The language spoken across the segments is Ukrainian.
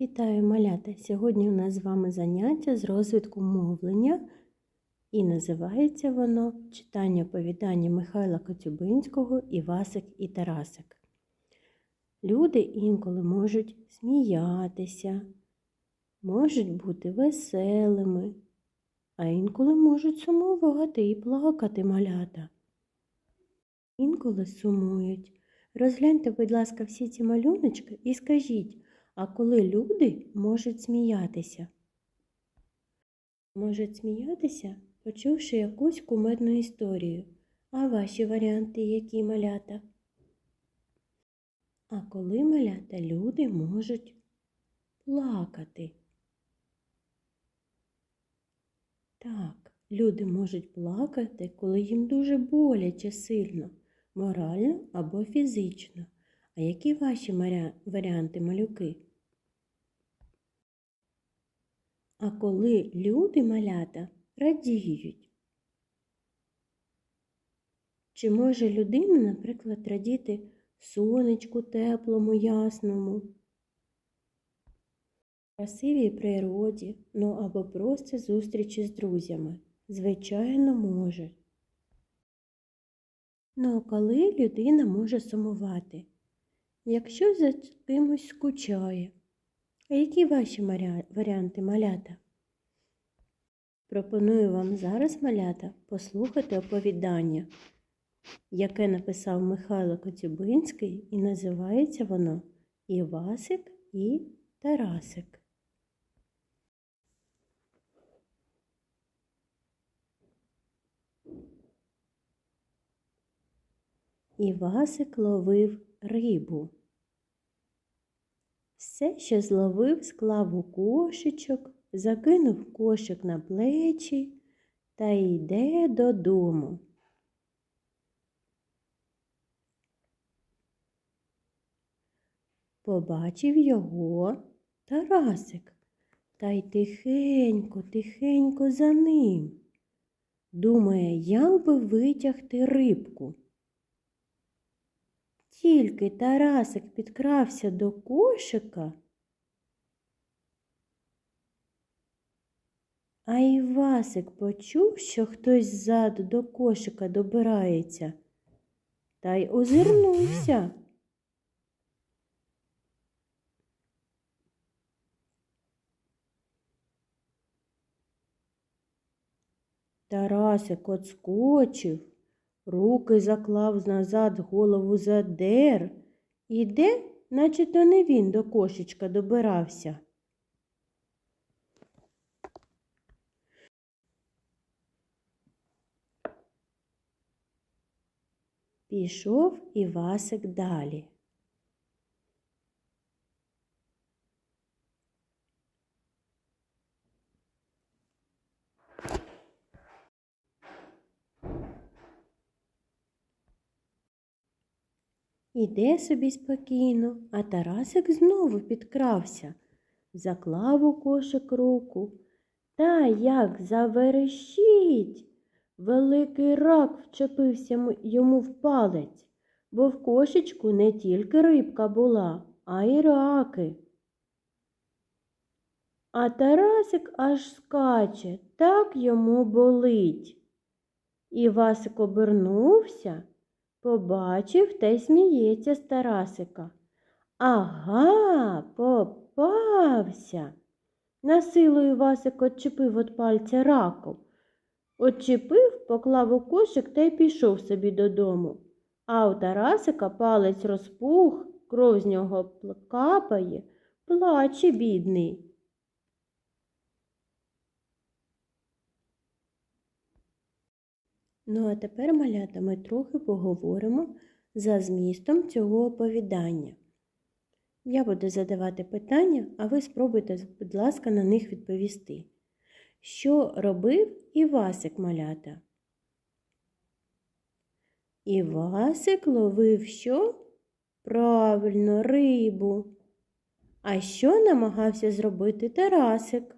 Вітаю малята! Сьогодні у нас з вами заняття з розвитку мовлення і називається воно Читання оповідання Михайла Коцюбинського Івасик і Тарасик. Люди інколи можуть сміятися, можуть бути веселими, а інколи можуть сумувати і плакати малята. Інколи сумують. Розгляньте, будь ласка, всі ці малюночки і скажіть, а коли люди можуть сміятися? Можуть сміятися, почувши якусь кумедну історію. А ваші варіанти які малята? А коли малята люди можуть плакати? Так, люди можуть плакати, коли їм дуже боляче сильно, морально або фізично. А які ваші варіанти малюки? А коли люди малята радіють? Чи може людина, наприклад, радіти сонечку теплому, ясному, красивій природі, ну або просто зустрічі з друзями? Звичайно, може. Ну, а коли людина може сумувати? Якщо за кимось скучає. А які ваші варіанти малята? Пропоную вам зараз, малята, послухати оповідання, яке написав Михайло Коцюбинський, і називається воно Івасик і Тарасик. Івасик ловив рибу. Все, що зловив, склав у кошечок, закинув кошик на плечі та йде додому. Побачив його Тарасик та й тихенько, тихенько за ним. Думає, як би витягти рибку. Тільки Тарасик підкрався до кошика, а Івасик почув, що хтось ззаду до кошика добирається, та й озирнувся. Тарасик отскочив, руки заклав назад, голову задер. Іде, наче то не він до кошечка добирався. Пішов Івасик далі. Іде собі спокійно, а Тарасик знову підкрався, заклав у кошик руку. Та як заверещить. Великий рак вчепився йому в палець, бо в кошечку не тільки рибка була, а й раки. А Тарасик аж скаче, так йому болить. Івасик обернувся, побачив та й сміється з Тарасика. Ага, попався. Насилою Васик отчепив від пальця раку. Отчепив, поклав у кошик та й пішов собі додому. А у Тарасика палець розпух, кров з нього капає, плаче бідний. Ну, а тепер, малята, ми трохи поговоримо за змістом цього оповідання. Я буду задавати питання, а ви спробуйте, будь ласка, на них відповісти. Що робив Івасик малята? Івасик ловив що? Правильно, рибу. А що намагався зробити Тарасик?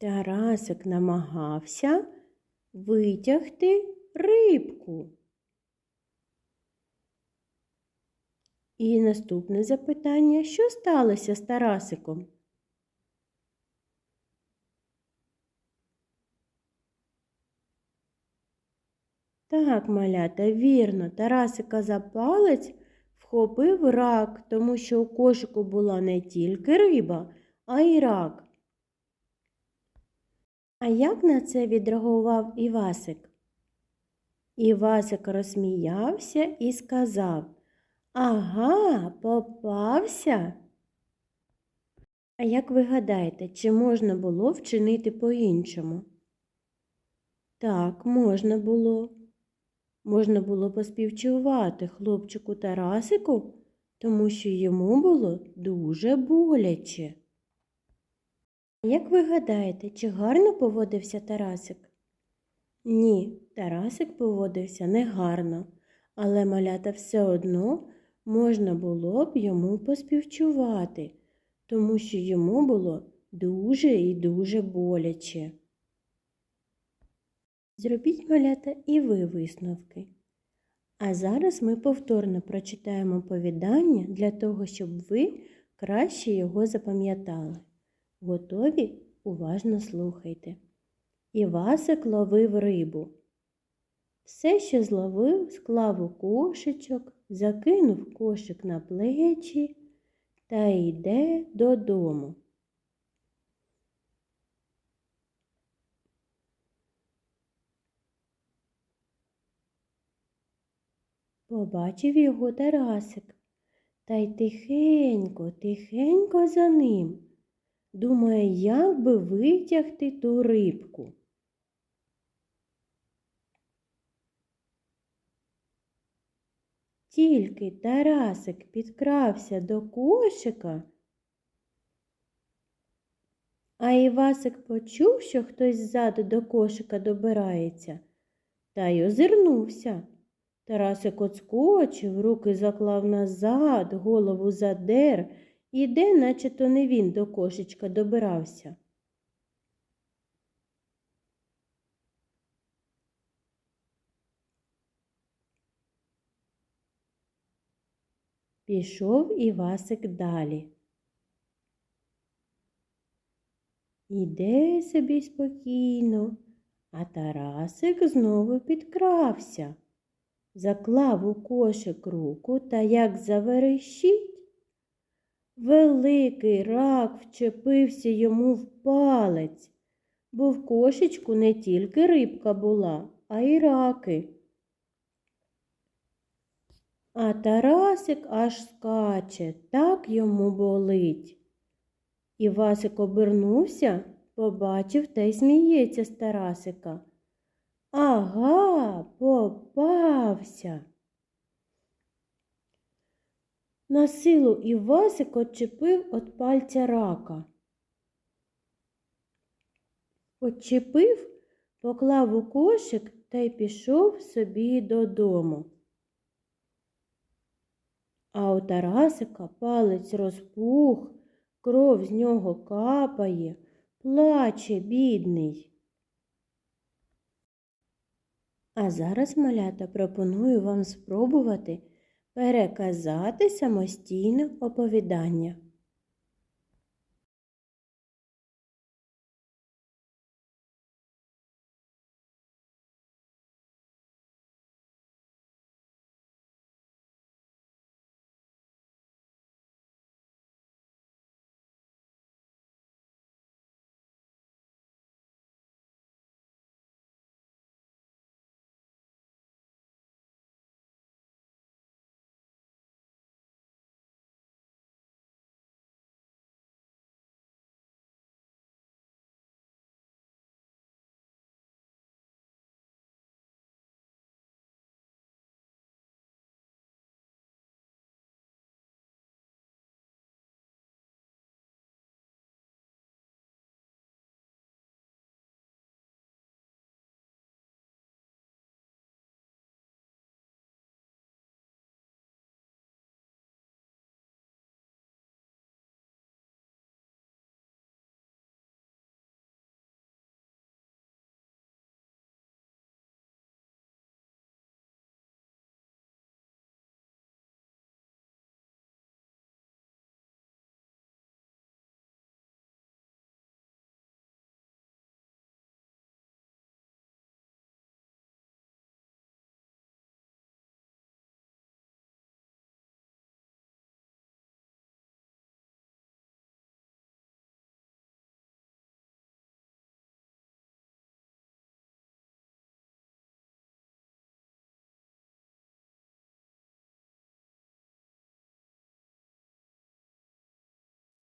Тарасик намагався витягти рибку. І наступне запитання, що сталося з Тарасиком? Так, малята, вірно, Тарасика за палець вхопив рак, тому що у кошику була не тільки риба, а й рак. А як на це відреагував Івасик? Івасик розсміявся і сказав Ага, попався. А як ви гадаєте, чи можна було вчинити по-іншому? Так, можна було. Можна було поспівчувати хлопчику Тарасику, тому що йому було дуже боляче. Як ви гадаєте, чи гарно поводився Тарасик? Ні, Тарасик поводився негарно, але малята все одно можна було б йому поспівчувати, тому що йому було дуже і дуже боляче. Зробіть малята і ви висновки. А зараз ми повторно прочитаємо повідання для того, щоб ви краще його запам'ятали. Готові? Уважно слухайте. Івасик ловив рибу. Все, що зловив, склав у кошечок, закинув кошик на плечі та йде додому. Побачив його Тарасик та й тихенько, тихенько за ним. Думає, як би витягти ту рибку. Тільки Тарасик підкрався до кошика, а Івасик почув, що хтось ззаду до кошика добирається, та й озирнувся. Тарасик отскочив, руки заклав назад, голову задер, іде, наче то не він до кошечка добирався. Пішов Івасик далі. Іде собі спокійно, а Тарасик знову підкрався заклав у кошик руку та як заверещить. Великий рак вчепився йому в палець, бо в кошечку не тільки рибка була, а й раки. А Тарасик аж скаче, так йому болить. Івасик обернувся, побачив та й сміється з Тарасика. Ага, попався. На силу Івасик отчепив від пальця рака. Отчепив, поклав у кошик та й пішов собі додому. А у Тарасика палець розпух, кров з нього капає, плаче бідний. А зараз, малята, пропоную вам спробувати переказати самостійне оповідання.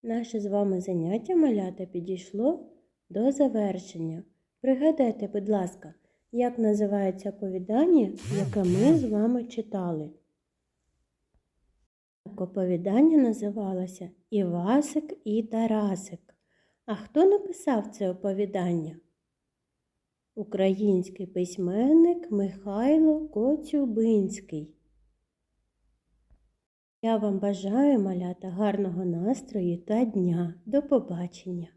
Наше з вами заняття малята підійшло до завершення. Пригадайте, будь ласка, як називається оповідання, яке ми з вами читали. Так, Оповідання називалося Івасик і Тарасик. А хто написав це оповідання? Український письменник Михайло Коцюбинський. Я вам бажаю малята гарного настрою та дня. До побачення!